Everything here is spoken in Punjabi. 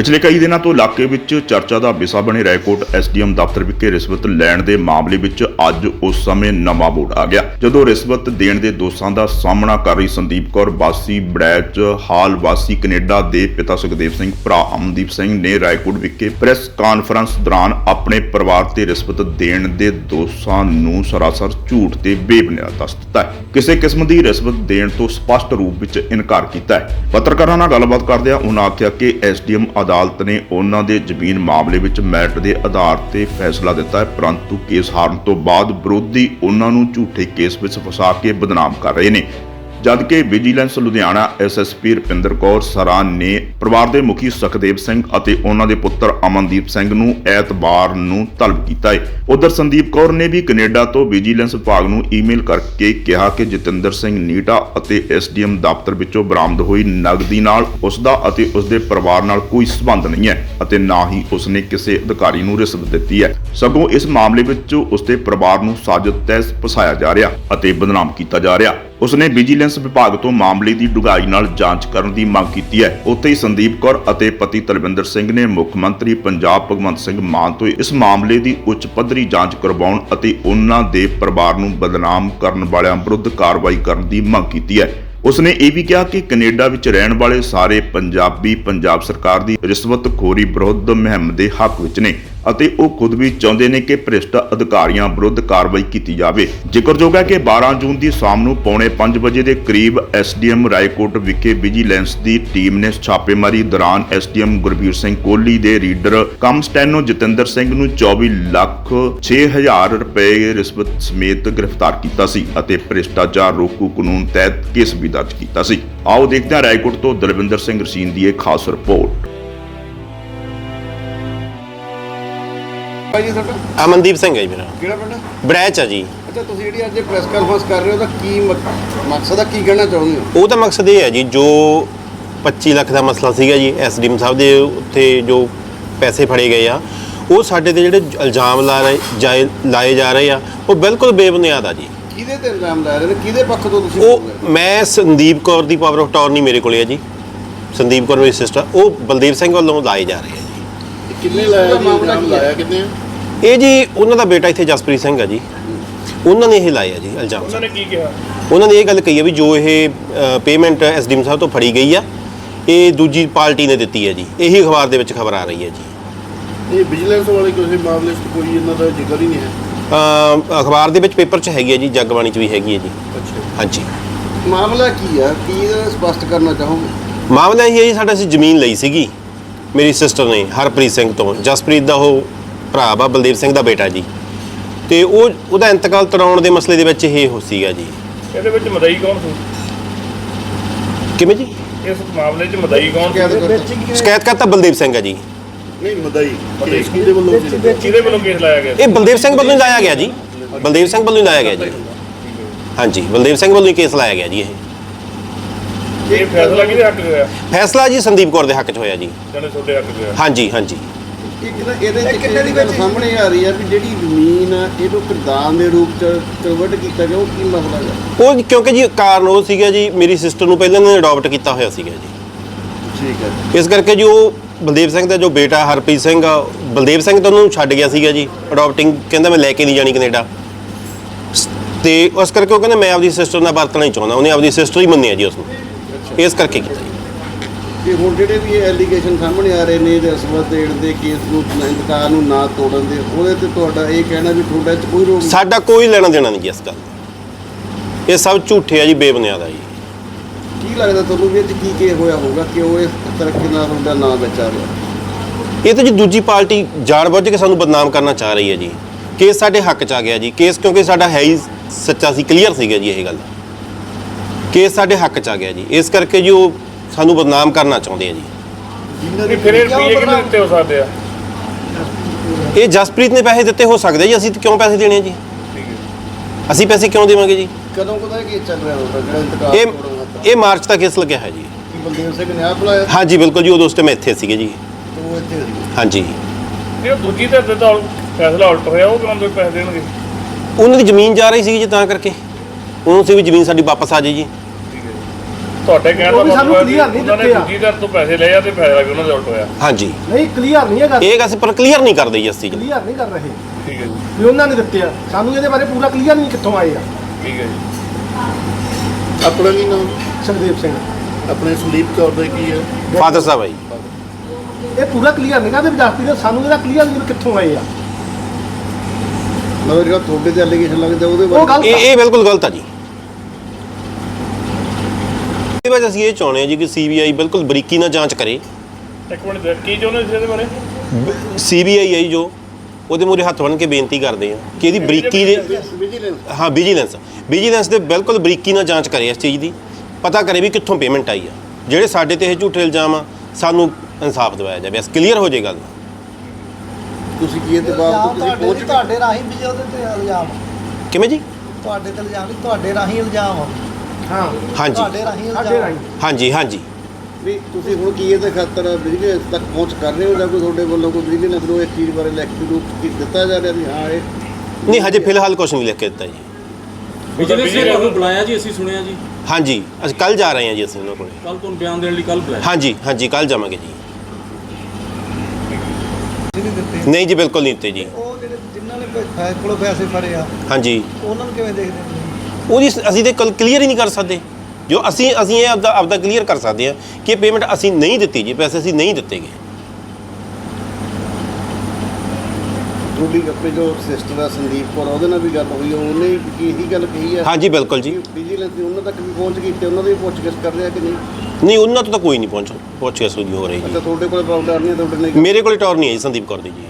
ਪਿਛਲੇ ਕਈ ਦਿਨਾਂ ਤੋਂ ਇਲਾਕੇ ਵਿੱਚ ਚਰਚਾ ਦਾ ਵਿਸ਼ਾ ਬਣੇ ਰਾਏਕੋਟ ਐਸਡੀਐਮ ਦਫ਼ਤਰ ਵਿਖੇ ਰਿਸ਼ਵਤ ਲੈਣ ਦੇ ਮਾਮਲੇ ਵਿੱਚ ਅੱਜ ਉਸ ਸਮੇਂ ਨਵਾਂ ਬੋਰਡ ਆ ਗਿਆ। ਜਦੋਂ ਰਿਸ਼ਵਤ ਦੇਣ ਦੇ ਦੋਸ਼ਾਂ ਦਾ ਸਾਹਮਣਾ ਕਰ ਰਹੀ ਸੰਦੀਪ ਕੌਰ, ਵਾਸੀ ਬੜੈਚ ਹਾਲ ਵਾਸੀ ਕੈਨੇਡਾ ਦੇ ਪਿਤਾ ਸੁਖਦੇਵ ਸਿੰਘ, ਭਰਾ ਅਮਨਦੀਪ ਸਿੰਘ ਨੇ ਰਾਏਕੋਟ ਵਿਖੇ ਪ੍ਰੈਸ ਕਾਨਫਰੰਸ ਦੌਰਾਨ ਆਪਣੇ ਪਰਿਵਾਰ ਤੇ ਰਿਸ਼ਵਤ ਦੇਣ ਦੇ ਦੋਸ਼ਾਂ ਨੂੰ ਸਰਾਸਰ ਝੂਠ ਤੇ ਬੇਬੁਨਿਆਦ ਦੱਸ ਦਿੱਤਾ ਹੈ। ਕਿਸੇ ਕਿਸਮ ਦੀ ਰਿਸ਼ਵਤ ਦੇਣ ਤੋਂ ਸਪਸ਼ਟ ਰੂਪ ਵਿੱਚ ਇਨਕਾਰ ਕੀਤਾ ਹੈ। ਪੱਤਰਕਾਰਾਂ ਨਾਲ ਗੱਲਬਾਤ ਕਰਦਿਆਂ ਉਹਨਾਂ ਆਖਿਆ ਕਿ ਐਸਡੀਐਮ ਅਦਾਲਤ ਨੇ ਉਹਨਾਂ ਦੇ ਜ਼ਮੀਨ ਮਾਮਲੇ ਵਿੱਚ ਮੈਰਿਟ ਦੇ ਆਧਾਰ ਤੇ ਫੈਸਲਾ ਦਿੱਤਾ ਹੈ, ਪਰੰਤੂ ਕੇਸ ਹਾਰਨ ਤੋਂ ਬਾਅਦ ਵਿਰੋਧੀ ਉਹਨਾਂ ਨੂੰ ਝੂਠੇ ਕੇਸ ਵਿੱਚ ਫਸਾ ਕੇ ਬਦਨਾਮ ਕਰ ਰਹੇ ਨੇ। ਜਦਕਿ ਵਿਜੀਲੈਂਸ ਲੁਧਿਆਣਾ ਐਸਐਸਪੀ ਰੁਪਿੰਦਰ ਕੌਰ ਸਰਾਂ ਨੇ ਪਰਿਵਾਰ ਦੇ ਮੁਖੀ ਸੁਖਦੇਵ ਸਿੰਘ ਅਤੇ ਉਹਨਾਂ ਦੇ ਪੁੱਤਰ ਅਮਨਦੀਪ ਸਿੰਘ ਨੂੰ ਐਤਵਾਰ ਨੂੰ ਤਲਬ ਕੀਤਾ ਹੈ। ਉਧਰ ਸੰਦੀਪ ਕੌਰ ਨੇ ਵੀ ਕੈਨੇਡਾ ਤੋਂ ਵਿਜੀਲੈਂਸ ਵਿਭਾਗ ਨੂੰ ਈਮੇਲ ਕਰਕੇ ਕਿਹਾ ਕਿ ਜਤਿੰਦਰ ਸਿੰਘ ਨੀਟਾ ਅਤੇ ਐਸਡੀਐਮ ਦਫ਼ਤਰ ਵਿੱਚੋਂ ਬਰਾਮਦ ਹੋਈ ਨਗਦੀ ਨਾਲ ਉਸ ਦਾ ਅਤੇ ਉਸ ਦੇ ਪਰਿਵਾਰ ਨਾਲ ਕੋਈ ਸਬੰਧ ਨਹੀਂ ਹੈ ਅਤੇ ਨਾ ਹੀ ਉਸਨੇ ਕਿਸੇ ਅਧਿਕਾਰੀ ਨੂੰ ਰਿਸ਼ਵਤ ਦਿੱਤੀ ਹੈ। ਸਗੋਂ ਇਸ ਮਾਮਲੇ ਵਿੱਚ ਉਸ ਦੇ ਪਰਿਵਾਰ ਨੂੰ ਸਾਜ਼ਤ ਤਹਿਤ ਫਸਾਇਆ ਜਾ ਰਿਹਾ ਅਤੇ ਬਦਨਾਮ ਕੀਤਾ ਜਾ ਰਿਹਾ। ਉਸਨੇ ਵਿਜੀਲੈਂਸ ਵਿਭਾਗ ਤੋਂ ਮਾਮਲੇ ਦੀ ਡੂੰਘਾਈ ਨਾਲ ਜਾਂਚ ਕਰਨ ਦੀ ਮੰਗ ਕੀਤੀ ਹੈ। ਉੱਥੇ ਹੀ ਸੰਦੀਪ ਕੌਰ ਅਤੇ ਪਤੀ ਤਲਵਿੰਦਰ ਸਿੰਘ ਨੇ ਮੁੱਖ ਮੰਤਰੀ ਪੰਜਾਬ ਭਗਵੰਤ ਸਿੰਘ ਮਾਨ ਤੋਂ ਇਸ ਮਾਮਲੇ ਦੀ ਉੱਚ ਪੱਧਰੀ ਜਾਂਚ ਕਰਵਾਉਣ ਅਤੇ ਉਹਨਾਂ ਦੇ ਪਰਿਵਾਰ ਨੂੰ ਬਦਨਾਮ ਕਰਨ ਵਾਲਿਆਂ ਵਿਰੁੱਧ ਕਾਰਵਾਈ ਕਰਨ ਦੀ ਮੰਗ ਕੀਤੀ ਹੈ। ਉਸਨੇ ਇਹ ਵੀ ਕਿਹਾ ਕਿ ਕੈਨੇਡਾ ਵਿੱਚ ਰਹਿਣ ਵਾਲੇ ਸਾਰੇ ਪੰਜਾਬੀ ਪੰਜਾਬ ਸਰਕਾਰ ਦੀ ਰਿਸ਼ਵਤਖੋਰੀ ਵਿਰੁੱਧ ਮੁਹਿੰਮ ਦੇ ਹੱਕ ਵਿੱਚ ਨੇ। ਅਤੇ ਉਹ ਖੁਦ ਵੀ ਚਾਹੁੰਦੇ ਨੇ ਕਿ ਭ੍ਰਿਸ਼ਟ ਅਧਿਕਾਰੀਆਂ ਵਿਰੁੱਧ ਕਾਰਵਾਈ ਕੀਤੀ ਜਾਵੇ। ਜ਼ਿਕਰਯੋਗ ਹੈ ਕਿ 12 ਜੂਨ ਦੀ ਸ਼ਾਮ ਨੂੰ ਪੌਣੇ 5 ਵਜੇ ਦੇ ਕਰੀਬ ਐਸਡੀਐਮ ਰਾਏਕੋਟ ਵਿਖੇ ਵਿਜੀਲੈਂਸ ਦੀ ਟੀਮ ਨੇ ਛਾਪੇਮਾਰੀ ਦੌਰਾਨ ਐਸਡੀਐਮ ਗੁਰਬੀਰ ਸਿੰਘ ਕੋਹਲੀ ਦੇ reader cum steno Jatinder Singh ਨੂੰ 24 ਲੱਖ 6000 ਰੁਪਏ ਰਿਸ਼ਵਤ ਸਮੇਤ ਗ੍ਰਿਫਤਾਰ ਕੀਤਾ ਸੀ ਅਤੇ ਭ੍ਰਿਸ਼ਟਾਚਾਰ ਰੋਕੂ ਕਾਨੂੰਨ ਤਹਿਤ ਕੇਸ ਵੀ ਦਰਜ ਕੀਤਾ ਸੀ। ਆਓ ਦੇਖਦੇ ਹਾਂ ਰਾਏਕੋਟ ਤੋਂ ਦਲਵਿੰਦਰ ਸਿੰਘ ਰਸੀਨ ਦੀ ਇਹ ਖਾਸ ਰਿਪੋਰਟ। ਭਾਈ ਜੀ ਤੁਹਾਡਾ? ਅਮਨਦੀਪ ਸਿੰਘ ਹੈ ਜੀ ਮੇਰਾ। ਕਿਹੜਾ ਪਿੰਡ? ਬੜੈਚ ਆ ਜੀ। ਅੱਛਾ ਤੁਸੀਂ ਜਿਹੜੀ ਅੱਜ ਪ੍ਰੈਸ ਕਾਨਫਰੰਸ ਕਰ ਰਹੇ ਹੋ ਤਾਂ ਕੀ ਮਕ- ਮਕਸਦ ਆ? ਕੀ ਕਹਿਣਾ ਚਾਹੁੰਦੇ ਹੋ? ਉਹ ਤਾਂ ਮਕਸਦ ਇਹ ਹੈ ਜੀ ਜੋ 25 ਲੱਖ ਦਾ ਮਸਲਾ ਸੀਗਾ ਜੀ ਐਸਡੀਐਮ ਸਾਹਿਬ ਦੇ ਉੱਥੇ ਜੋ ਪੈਸੇ ਫੜੇ ਗਏ ਆ ਉਹ ਸਾਡੇ ਤੇ ਜਿਹੜੇ ਇਲਜ਼ਾਮ ਲਾ ਰਹੇ ਜਾਏ ਲਾਏ ਜਾ ਰਹੇ ਆ ਉਹ ਬਿਲਕੁਲ ਬੇਬੁਨਿਆਦ ਆ ਜੀ। ਕਿਹਦੇ ਤੇ ਇਲਜ਼ਾਮ ਲਾ ਰਹੇ ਨੇ? ਕਿਹਦੇ ਪੱਖ ਤੋਂ ਤੁਸੀਂ ਬੋਲ ਉਹ ਰਹੇ ਹੋ? ਮੈਂ ਸੰਦੀਪ ਕੌਰ ਦੀ ਪਾਵਰ ਆਫ ਟਾਰਨੀ ਮੇਰੇ ਕੋਲੇ ਆ ਜੀ। ਸੰਦੀਪ ਕੌਰ ਮੇਰੀ ਸਿਸਟਰ ਉਹ ਬਲਦੇਵ ਸਿੰਘ ਵੱਲੋਂ ਲਾਏ ਜਾ ਰਹੇ ਆ। ਕਿੰਨੇ ਲਾਇਆ ਜੀ? ਇਲਜ਼ਾਮ ਲਾਇਆ ਕਿੰਨੇ? ਇਹ ਜੀ ਉਹਨਾਂ ਦਾ ਬੇਟਾ ਇੱਥੇ ਜਸਪ੍ਰੀਤ ਸਿੰਘ ਆ ਜੀ। ਉਹਨਾਂ ਨੇ ਇਹ ਲਾਏ ਆ ਜੀ ਇਲਜ਼ਾਮ ਉਹਨਾਂ ਨੇ ਕੀ ਕਿਹਾ? ਉਹਨਾਂ ਨੇ ਇਹ ਗੱਲ ਕਹੀ ਹੈ ਵੀ ਜੋ ਇਹ ਪੇਮੈਂਟ ਐਸਡੀਐਮ ਸਾਹਿਬ ਤੋਂ ਫੜੀ ਗਈ ਆ ਇਹ ਦੂਜੀ ਪਾਰਟੀ ਨੇ ਦਿੱਤੀ ਹੈ ਜੀ। ਇਹੀ ਅਖਬਾਰ ਦੇ ਵਿੱਚ ਖਬਰ ਆ ਰਹੀ ਹੈ ਜੀ। ਇਹ ਵਿਜੀਲੈਂਸ ਵਾਲੇ ਕਿਸੇ ਮਾਮਲੇ 'ਚ ਕੋਈ ਇਹਨਾਂ ਦਾ ਜ਼ਿਕਰ ਹੀ ਨਹੀਂ ਹੈ? ਅ, ਅਖਬਾਰ ਦੇ ਵਿੱਚ ਪੇਪਰ 'ਚ ਹੈਗੀ ਹੈ ਜੀ ਜਗਬਾਣੀ 'ਚ ਵੀ ਹੈਗੀ ਹੈ ਜੀ। ਅੱਛਾ। ਹਾਂਜੀ। ਮਾਮਲਾ ਕੀ ਆ? ਕੀ ਸਪਸ਼ਟ ਕਰਨਾ ਚਾਹੋਗੇ? ਮਾਮਲਾ ਇਹ ਹੈ ਜੀ ਸਾਡਾ ਅਸੀਂ ਜ਼ਮੀਨ ਲਈ ਸੀਗੀ। ਮੇਰੀ ਸਿਸਟਰ ਨੇ ਹਰਪ੍ਰੀਤ ਸਿੰਘ ਤੋਂ ਜਸਪ੍ਰੀਤ ਦਾ ਉਹ ਭਰਾ ਵਾ ਬਲਦੇਵ ਸਿੰਘ ਦਾ ਬੇਟਾ ਜੀ। ਤੇ ਉਹ ਉਹਦਾ ਇੰਤਕਾਲ ਤਰਾਉਣ ਦੇ ਮਸਲੇ ਦੇ ਵਿੱਚ ਇਹ ਹੋ ਸੀਗਾ ਜੀ। ਇਹਦੇ ਵਿੱਚ ਮਦਈ ਕੌਣ ਸੀ? ਕਿਵੇਂ ਜੀ? ਇਸ ਮਾਮਲੇ 'ਚ ਮਦਈ ਕੌਣ ਸ਼ਿਕਾਇਤ ਕਰਤਾ। ਬਲਦੇਵ ਸਿੰਘ ਹੈ ਜੀ। ਨਹੀਂ ਮਦਈ। ਕੇਸ ਕਿਹਦੇ ਵੱਲੋਂ ਕਿਹਦੇ ਵੱਲੋਂ ਕੇਸ ਲਾਇਆ ਗਿਆ ਇਹ ਬਲਦੇਵ ਸਿੰਘ ਵੱਲੋਂ ਹੀ ਲਾਇਆ ਗਿਆ ਜੀ। ਬਲਦੇਵ ਸਿੰਘ ਵੱਲੋਂ ਹੀ ਲਾਇਆ ਗਿਆ ਜੀ। ਹਾਂਜੀ ਬਲਦੇਵ ਸਿੰਘ ਵੱਲੋਂ ਹੀ ਕੇਸ ਲਾਇਆ ਗਿਆ ਜੀ ਇਹ। ਇਹ ਫੈਸਲਾ ਕਿਹਦੇ ਹੱਕ 'ਚ ਹੋਇਆ? ਫੈਸਲਾ ਜੀ ਸੰਦੀਪ ਕੌਰ ਦੇ ਹੱਕ 'ਚ ਹੋਇਆ ਜੀ। ਜਣੇ ਤੁਹਾਡੇ ਹੱਕ 'ਚ ਹੋਇਆ। ਹਾਂਜੀ ਹਾਂਜੀ। ਇਹ ਕਿਹਦਾ ਇਹਦੇ ਚ ਗੱਲ ਸਾਹਮਣੇ ਆ ਰਹੀ ਆ ਵੀ ਜਿਹੜੀ ਜ਼ਮੀਨ ਆ ਇਹਨੂੰ ਕਿਰਦਾਨ ਦੇ ਰੂਪ ਚ ਕਨਵਰਟ ਕੀਤਾ ਗਿਆ ਉਹ ਕੀ ਮਸਲਾ ਹੈ? ਉਹ ਕਿਉਂਕਿ ਜੀ ਕਾਰਨ ਉਹ ਸੀਗਾ ਜੀ ਮੇਰੀ ਸਿਸਟਰ ਨੂੰ ਪਹਿਲਾਂ ਇਹਨਾਂ ਨੇ ਅਡਾਪਟ ਕੀਤਾ ਹੋਇਆ ਸੀਗਾ ਜੀ। ਠੀਕ ਹੈ। ਇਸ ਕਰਕੇ ਜੀ ਉਹ ਬਲਦੇਵ ਸਿੰਘ ਦਾ ਜੋ ਬੇਟਾ ਹਰਪ੍ਰੀਤ ਸਿੰਘ ਆ ਬਲਦੇਵ ਸਿੰਘ ਤਾਂ ਉਹਨੂੰ ਛੱਡ ਗਿਆ ਸੀਗਾ ਜੀ ਅਡਾਪਟਿੰਗ ਕਹਿੰਦਾ ਮੈਂ ਲੈ ਕੇ ਨਹੀਂ ਜਾਣੀ ਕੈਨੇਡਾ। ਤੇ ਉਸ ਕਰਕੇ ਉਹ ਕਹਿੰਦਾ ਮੈਂ ਆਪਦੀ ਸਿਸਟਰ ਨਾਲ ਵਰਤਣਾ ਹੀ ਚਾਹੁੰਦਾ ਉਹਨੇ ਆਪਦੀ ਸਿਸਟਰ ਹੀ ਮੰਨਿਆ ਜੀ ਉਸ ਨੂੰ ਇਸ ਕਰਕੇ ਕੀਤਾ ਜੀ। ਤੇ ਹੁਣ ਜਿਹੜੇ ਵੀ ਇਹ ਐਲੀਗੇਸ਼ਨ ਸਾਹਮਣੇ ਆ ਰਹੇ ਨੇ ਰਿਸ਼ਵਤ ਦੇਣ ਦੇ ਕੇਸ ਨੂੰ ਇੰਤਕਾਲ ਨੂੰ ਨਾ ਤੋੜਨ ਦੇ ਉਹਦੇ ਤੇ ਤੁਹਾਡਾ ਇਹ ਕਹਿਣਾ ਵੀ ਤੁਹਾਡਾ ਚ ਕੋਈ ਰੋਕ ਸਾਡਾ ਕੋਈ ਲੈਣਾ ਦੇਣਾ ਨਹੀਂ ਜੀ ਇਸ ਗੱਲ ਦਾ। ਇਹ ਸਭ ਝੂਠੇ ਆ ਜੀ ਬੇਬੁਨਿਆਦ ਆ ਜੀ। ਕੀ ਲੱਗਦਾ ਤੁਹਾਨੂੰ ਵੀ ਇਹ 'ਚ ਕੀ ਕੀ ਹੋਇਆ ਹੋਊਗਾ ਕਿ ਉਹ ਇਸ ਤਰੀਕੇ ਨਾਲ ਤੁਹਾਡਾ ਨਾਮ ਵਿੱਚ ਆ ਰਿਹਾ ਇਹ ਤਾਂ ਜੀ ਦੂਜੀ ਪਾਰਟੀ ਜਾਣਬੁੱਝ ਕੇ ਸਾਨੂੰ ਬਦਨਾਮ ਕਰਨਾ ਚਾਹ ਰਹੀ ਹੈ ਜੀ। ਕੇਸ ਸਾਡੇ ਹੱਕ 'ਚ ਆ ਗਿਆ ਜੀ। ਕੇਸ ਕਿਉਂਕਿ ਸਾਡਾ ਹੈ ਹੀ ਸੱਚਾ ਸੀ ਕਲੀਅਰ ਸੀਗਾ ਜੀ ਇਹ ਗੱਲ। ਕੇਸ ਸਾਡੇ ਹੱਕ 'ਚ ਆ ਗਿਆ ਜੀ। ਇਸ ਕਰਕੇ ਜੀ ਉਹ ਸਾਨੂੰ ਬਦਨਾਮ ਕਰਨਾ ਚਾਹੁੰਦੇ ਆ ਜੀ। ਨਹੀਂ ਫਿਰ ਇਹ ਰੁਪਈਏ ਕਿਹਨੇ ਦਿੱਤੇ ਹੋ ਸਕਦੇ ਆ? ਇਹ ਜਸਪ੍ਰੀਤ ਨੇ ਪੈਸੇ ਦਿੱਤੇ ਹੋ ਸਕਦੇ ਜੀ। ਅਸੀਂ ਕਿਉਂ ਪੈਸੇ ਦੇਣੇ ਆ ਜੀ? ਅਸੀਂ ਪੈਸੇ ਕਿਉਂ ਦੇਵਾਂਗੇ ਜੀ? ਕਦੋਂ ਕਦੋਂ ਇਹ ਕੇਸ ਚੱਲ ਰਿਹਾ ਹੋਊਗਾ? ਜਿਹੜਾ ਇੰਤਕਾਲ ਇਹ ਤੋੜਨ ਦਾ ਇਹ ਮਾਰਚ ਤੱਕ ਕੇਸ ਲੱਗਿਆ ਹੈ ਜੀ। ਕੀ ਬਲਦੇਵ ਸਿੰਘ ਨੇ ਆਪ ਬੁਲਾਇਆ? ਹਾਂਜੀ ਬਿਲਕੁਲ ਜੀ ਉਦੋਂ ਉਸ ਟਾਈਮ ਇੱਥੇ ਸੀਗੇ ਜੀ। ਤੇ ਉਹ ਇੱਥੇ ਸੀ। ਹਾਂਜੀ। ਇਹ ਦੂਜੀ ਧਿਰ ਦੇ ਤਾਂ ਫੈਸਲਾ ਉਲਟ ਹੋਇਆ ਉਹ ਕਿਉਂ ਦੇ ਪੈਸੇ ਦੇਣਗੇ? ਉਹਨਾਂ ਦੀ ਜ਼ਮੀਨ ਜਾ ਰਹੀ ਸੀ ਜੀ ਤਾਂ ਕਰਕੇ। ਉਹਨੂੰ ਸੀ ਵੀ ਜ਼ਮੀਨ ਸਾਡੀ ਵਾਪਸ ਆ ਜੀ। ਠੀਕ ਹੈ ਤੁਹਾਡੇ ਕਹਿਣ ਦਾ ਉਹ ਵੀ ਸਾਨੂੰ ਮਤਲਬ clear ਨਹੀਂ ਉਹਨਾਂ ਨੇ ਦਿੱਤੇ ਆ। ਦੂਜੀ ਧਿਰ ਤੋਂ ਪੈਸੇ ਲਏ ਆ ਤੇ ਫਾਇਦਾ ਕਿ ਉਹਨਾਂ ਦਾ ਉਲਟ ਹੋਇਆ। ਹਾਂਜੀ। ਨਹੀਂ ਕਲੀਅਰ ਨਹੀਂ ਹੈਗਾ। ਇਹ ਅਸੀਂ ਪਰ ਕਲੀਅਰ ਨਹੀਂ ਕਰਦੇ ਜੀ ਚੀਜ਼ ਨੂੰ ਕਲੀਅਰ ਨਹੀਂ ਕਰ ਰਹੇ। ਠੀਕ ਹੈ ਜੀ। ਵੀ ਉਹਨਾਂ ਨੇ ਦਿੱਤੇ ਆ। ਸਾਨੂੰ ਇਹਦੇ ਬਾਰੇ ਪੂਰਾ ਕਲੀਅਰ ਨਹੀਂ ਕਿੱਥੋਂ ਆਏ ਆ। ਠੀਕ ਹੈ ਜੀ। ਆਪਣਾ ਕੀ ਨਾਮ? ਸੁਖਦੇਵ ਸਿੰਘ। ਆਪਣੇ ਸੰਦੀਪ ਕੌਰ ਦਾ ਕੀ ਹੈ? ਫਾਦਰ ਸਾਹਿਬ ਆ ਜੀ। ਇਹ ਪੂਰਾ ਕਲੀਅਰ ਨਹੀਂ ਕਰਦੇ ਵਿਦਿਆਰਥੀ ਨੇ ਸਾਨੂੰ ਇਹਦਾ ਕਲੀਅਰ ਨਹੀਂ ਵੀ ਕਿੱਥੋਂ ਆਏ ਆ। ਮਤਲਬ ਜਿਹੜਾ ਤੁਹਾਡੇ ਤੇ ਐਲੀਗੇਸ਼ਨ ਲੱਗਦਾ ਉਹਦੇ ਉਹ ਬਾਰੇ ਗੱਲ ਇਹ ਇਹ ਬਿਲਕੁਲ ਗਲਤ ਆ ਜੀ। ਇਹ ਵਜ੍ਹਾ ਅਸੀਂ ਇਹ ਚਾਹੁੰਦੇ ਆ ਜੀ ਕਿ ਸੀਬੀਆਈ ਬਿਲਕੁਲ ਬਰੀਕੀ ਨਾਲ ਜਾਂਚ ਕਰੇ। ਇੱਕ ਮਿੰਟ ਕੀ ਚਾਹੁੰਦੇ ਸੀ ਇਹਦੇ ਬਾਰੇ? ਸੀਬੀਆਈ ਆਈ ਜੋ ਉਹਦੇ ਮੂਰੇ ਹੱਥ ਬੰਨ੍ਹ ਕੇ ਬੇਨਤੀ ਕਰਦੇ ਆ ਕਿ ਇਹਦੀ ਬਰੀਕੀ ਦੇ ਵਿਜੀਲੈਂਸ ਹਾਂ ਵਿਜੀਲੈਂਸ ਵਿਜੀਲੈਂਸ ਦੇ ਬਿਲਕੁਲ ਬਰੀਕੀ ਨਾਲ ਜਾਂਚ ਕਰੇ ਇਸ ਚੀਜ਼ ਦੀ। ਪਤਾ ਕਰੇ ਵੀ ਕਿੱਥੋਂ ਪੇਮੈਂਟ ਆਈ ਆ। ਜਿਹੜੇ ਸਾਡੇ ਤੇ ਇਹ ਝੂਠੇ ਇਲਜ਼ਾਮ ਆ ਸਾਨੂੰ ਇਨਸਾਫ ਦਿਵਾਇਆ ਜਾਵੇ। ਬਸ ਕਲੀਅਰ ਹੋ ਜੇ ਗੱਲ ਤੁਸੀਂ ਕੀ ਇਹਦੇ ਬਾਅਦ ਤੁਸੀਂ ਤੁਹਾਡੇ ਪਹੁੰਚ ਨਹੀਂ ਤੁਹਾਡੇ ਰਾਹੀਂ ਵੀ ਉਹਦੇ ਤੇ ਇਲਜ਼ਾਮ ਕਿਵੇਂ ਜੀ? ਤੁਹਾਡੇ ਤੇ ਇਲਜ਼ਾਮ ਨਹੀਂ ਤੁਹਾਡੇ ਰਾਹੀਂ ਇਲਜ਼ਾਮ ਆ। ਹਾਂ। ਹਾਂਜੀ। ਤੁਹਾਡੇ ਰਾਹੀਂ ਸਾਡੇ ਰਾਹੀਂ। ਹਾਂਜੀ ਹਾਂਜੀ। ਵੀ ਤੁਸੀਂ ਹੁਣ ਕੀ ਇਹਦੇ ਖਾਤਰ ਵਿਜੀਲੈਂਸ ਤੱਕ ਪਹੁੰਚ ਕਰ ਰਹੇ ਹੋ ਜਾਂ ਕੋਈ ਤੁਹਾਡੇ ਵੱਲੋਂ ਕੋਈ ਵਿਜੀਲੈਂਸ ਨੂੰ ਇਸ ਚੀਜ਼ ਬਾਰੇ ਲਿਖਤੀ ਰੂਪ ਕੀ ਦਿੱਤਾ ਜਾ ਰਿਹਾ ਵੀ ਹਾਂ ਇਹ ਨਹੀਂ ਹਜੇ ਫਿਲਹਾਲ ਕੁਝ ਨਹੀਂ ਲਿਖ ਕੇ ਦਿੱਤਾ ਜੀ। ਵਿਜੀਲੈਂਸ ਨੇ ਤੁਹਾਨੂੰ ਬੁਲਾਇਆ ਜੀ ਅਸੀਂ ਸੁਣਿਆ ਜੀ। ਹਾਂਜੀ ਅਸੀਂ ਕੱਲ ਜਾ ਰਹੇ ਹਾਂ ਜੀ ਅਸੀਂ ਉਹਨਾਂ ਕੋਲੇ। ਕੱਲ ਤੁਹਾਨੂੰ ਬਿਆਨ ਦੇਣ ਲਈ ਕੱਲ ਬੁਲਾਇਆ। ਹਾਂਜੀ ਹਾਂਜੀ ਕੱਲ ਜਾਵਾਂਗੇ ਜੀ। ਨਹੀਂ ਜੀ ਬਿਲਕੁਲ ਨਹੀਂ ਦਿੱਤੇ ਜੀ। ਉਹ ਜਿਹੜੇ ਜਿਨ੍ਹਾਂ ਨੇ ਕੋਲੋਂ ਪੈਸੇ ਫੜੇ ਆ ਹਾਂਜੀ। ਉਹਨਾਂ ਨੂੰ ਕਿਵੇਂ ਦੇਖਦੇ ਨੇ ਉਹਦੀ ਅਸੀਂ ਤੇ ਕੱਲ ਕਲੀਅਰ ਹੀ ਨਹੀਂ ਕਰ ਸਕਦੇ। ਜੋ ਅਸੀਂ ਅਸੀਂ ਇਹ ਆਪਦਾ ਆਪਦਾ ਕਲੀਅਰ ਕਰ ਸਕਦੇ ਹਾਂ ਕਿ ਪੇਮੈਂਟ ਅਸੀਂ ਨਹੀਂ ਦਿੱਤੀ ਜੀ ਪੈਸੇ ਅਸੀਂ ਨਹੀਂ ਦਿੱਤੇ ਗਏ। ਤੁਹਾਡੀ ਆਪਣੇ ਜੋ ਸਿਸਟਰ ਆ ਸੰਦੀਪ ਕੌਰ ਉਹਦੇ ਨਾਲ ਵੀ ਗੱਲ ਹੋਈ ਆ, ਉਹਨੇ ਕੀ ਇਹੀ ਗੱਲ ਕਹੀ ਹੈ? ਹਾਂਜੀ ਬਿਲਕੁਲ ਜੀ। ਵਿਜੀਲੈਂਸ ਦੀ ਉਹਨਾਂ ਤੱਕ ਵੀ ਪਹੁੰਚ ਗਈ ਤੇ ਉਹਨਾਂ ਦੀ ਵੀ ਪੁੱਛਗਿੱਛ ਕਰ ਰਿਹਾ ਕਿ ਨਹੀਂ? ਨਹੀਂ ਉਹਨਾਂ ਤੋਂ ਤਾਂ ਕੋਈ ਨਹੀਂ ਪਹੁੰਚ ਪਹੁੰਚ ਸੁਣੀ ਹੋ ਰਹੀ ਅੱਛਾ ਜੀ ਤੁਹਾਡੇ ਕੋਲ ਪ੍ਰੋਬਲਮ ਨਹੀਂ ਤੁਹਾਡੇ ਨਾਲ ਮੇਰੇ ਕੋਲੇ ਟੌਰ ਨਹੀਂ ਹੈ ਜੀ ਸੰਦੀਪ ਕੌਰ ਦੀ ਜੀ।